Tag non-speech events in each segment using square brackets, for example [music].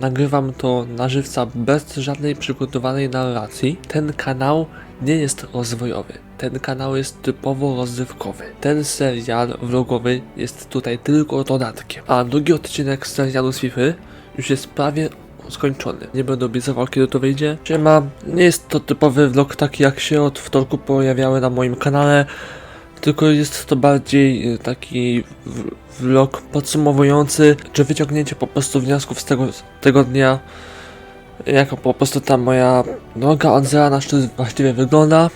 Nagrywam to na żywca bez żadnej przygotowanej narracji. Ten kanał nie jest rozwojowy. Ten kanał jest typowo rozrywkowy. Ten serial vlogowy jest tutaj tylko dodatkiem. A drugi odcinek serialu z FIFA już jest prawie skończony. Nie będę obiecywał kiedy to wyjdzie. Siema, nie jest to typowy vlog taki jak się od wtorku pojawiały na moim kanale. Tylko jest to bardziej y, taki vlog podsumowujący, czy wyciągnięcie po prostu wniosków z tego, tego dnia, jak po prostu ta moja droga od zera na szczyt właściwie wygląda.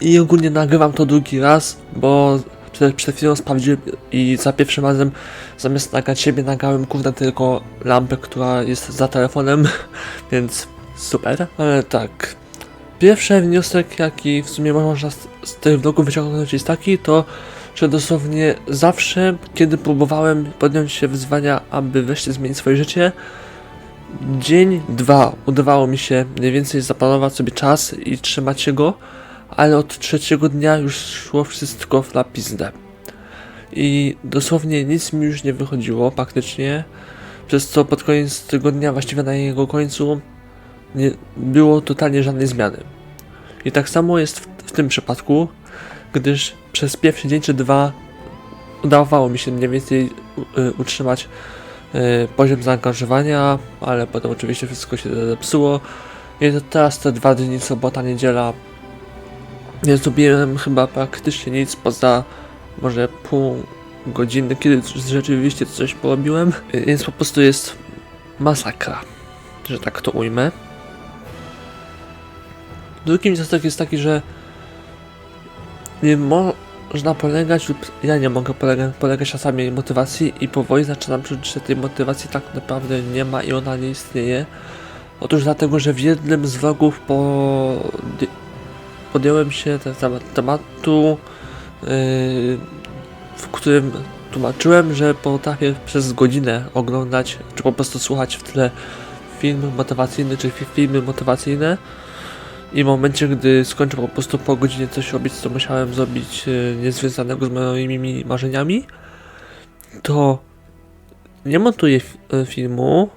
I ogólnie nagrywam to drugi raz, bo przed, przed chwilą sprawdziłem i za pierwszym razem zamiast nagrać siebie nagrałem kurde tylko lampę, która jest za telefonem, [laughs] więc super. Ale tak, Pierwszy wniosek, jaki w sumie można z, z tych vlogów wyciągnąć jest taki, to że dosłownie zawsze, kiedy próbowałem podjąć się wyzwania, aby wreszcie zmienić swoje życie, dzień, dwa udawało mi się mniej więcej zaplanować sobie czas i trzymać się go, ale od trzeciego dnia już szło wszystko w lapizdę. I dosłownie nic mi już nie wychodziło praktycznie, przez co pod koniec tygodnia, właściwie na jego końcu, nie było totalnie żadnej zmiany. I tak samo jest w, w tym przypadku, gdyż przez pierwszy dzień czy dwa udawało mi się mniej więcej y, utrzymać y, poziom zaangażowania, ale potem oczywiście wszystko się zepsuło. I teraz te dwa dni, sobota, niedziela, nie zrobiłem chyba praktycznie nic poza może pół godziny, kiedy rzeczywiście coś porobiłem, Y, więc po prostu jest masakra, że tak to ujmę. Drugi wniosek jest taki, że nie można polegać, lub ja nie mogę polegać, polegać na samej motywacji i powoli zaczynam czuć, że tej motywacji tak naprawdę nie ma i ona nie istnieje. Otóż dlatego, że w jednym z vlogów po... podjąłem się te- temat- tematu, yy, w którym tłumaczyłem, że potrafię przez godzinę oglądać, czy po prostu słuchać w tle film motywacyjny, czy fi- filmy motywacyjne. I w momencie, gdy skończę po prostu po godzinie coś robić, co musiałem zrobić e, niezwiązanego z moimi marzeniami, to nie montuję e, filmu,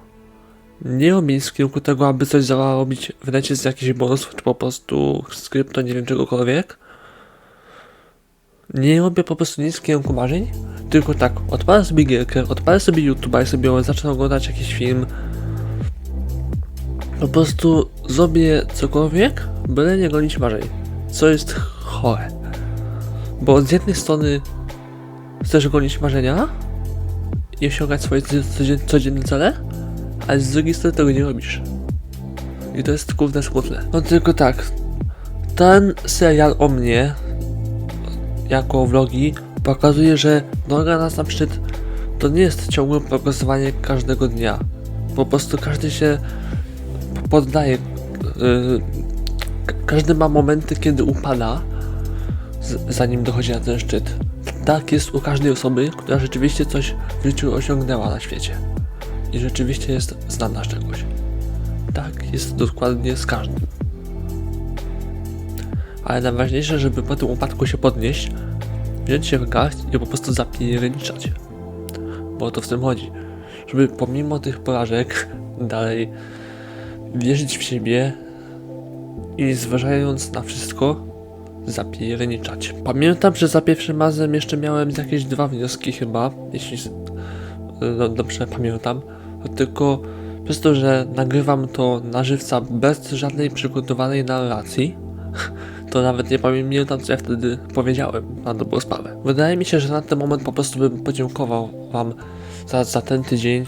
nie robię w kierunku tego, aby coś zarobić w necie z jakichś bonusów, czy po prostu z krypto, nie wiem czegokolwiek. Nie robię po prostu nic w kierunku marzeń, tylko tak, odpalę sobie gierkę, odpalę sobie YouTube'a i sobie zacznę oglądać jakiś film, po prostu zrobię cokolwiek, byle nie gonić marzeń. Co jest chore. Bo z jednej strony chcesz gonić marzenia i osiągać swoje codzie- codzie- codzienne cele, ale z drugiej strony tego nie robisz. I to jest kurde smutne. No tylko tak, ten serial o mnie, jako vlogi, pokazuje, że droga na sam szczyt to nie jest ciągłe progresowanie każdego dnia. Po prostu każdy się poddaje. Ka- każdy ma momenty, kiedy upada, zanim dochodzi na ten szczyt. Tak jest u każdej osoby, która rzeczywiście coś w życiu osiągnęła na świecie. I rzeczywiście jest znana z czegoś. Tak jest dokładnie z każdym. Ale najważniejsze, żeby po tym upadku się podnieść, wziąć się w garść i po prostu zapierniczać. Bo o to w tym chodzi. Żeby pomimo tych porażek dalej wierzyć w siebie i zważając na wszystko, zapierniczać. Pamiętam, że za pierwszym razem jeszcze miałem jakieś dwa wnioski chyba, jeśli no, dobrze pamiętam. Tylko przez to, że nagrywam to na żywca bez żadnej przygotowanej narracji, [laughs] to nawet nie pamiętam, co ja wtedy powiedziałem na dobrą sprawę. Wydaje mi się, że na ten moment po prostu bym podziękował Wam za, za ten tydzień.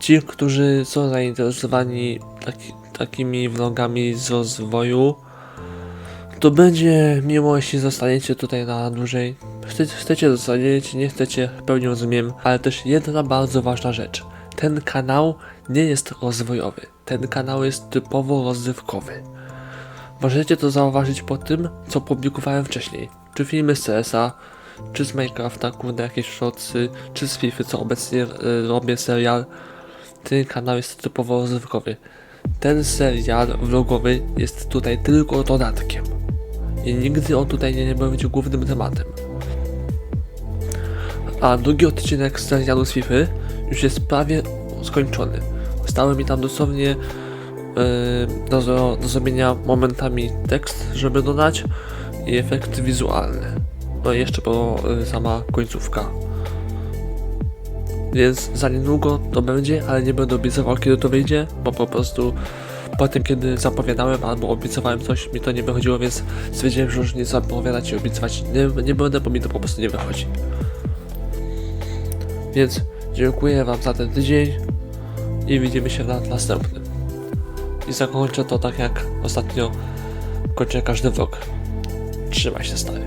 Ci, którzy są zainteresowani taki, takimi vlogami z rozwoju, to będzie miło, jeśli zostaniecie tutaj na dłużej. Chcecie, chcecie zostaniecie, nie chcecie, w pełni rozumiem, ale też jedna bardzo ważna rzecz. Ten kanał nie jest rozwojowy. Ten kanał jest typowo rozrywkowy. Możecie to zauważyć po tym, co publikowałem wcześniej. Czy filmy z CS-a, czy z Minecrafta, kurde jakieś shotsy, czy z FIFA, co obecnie e, robię serial. Ten kanał jest typowo rozrywkowy. Ten serial vlogowy jest tutaj tylko dodatkiem. I nigdy on tutaj nie, będzie głównym tematem. A drugi odcinek serialu z FIFA już jest prawie skończony. zostały mi tam dosłownie yy, do, do zrobienia momentami tekst, żeby dodać i efekty wizualne. No i jeszcze po y, sama końcówka. Więc za niedługo to będzie, ale nie będę obiecywał kiedy to wyjdzie, bo po prostu po tym kiedy zapowiadałem albo obiecywałem coś, mi to nie wychodziło, więc stwierdziłem, że już nie zapowiadać i obiecywać nie, nie będę, bo mi to po prostu nie wychodzi. Więc dziękuję Wam za ten tydzień i widzimy się na następnym. I zakończę to tak jak ostatnio kończę każdy vlog. Trzymaj się stary.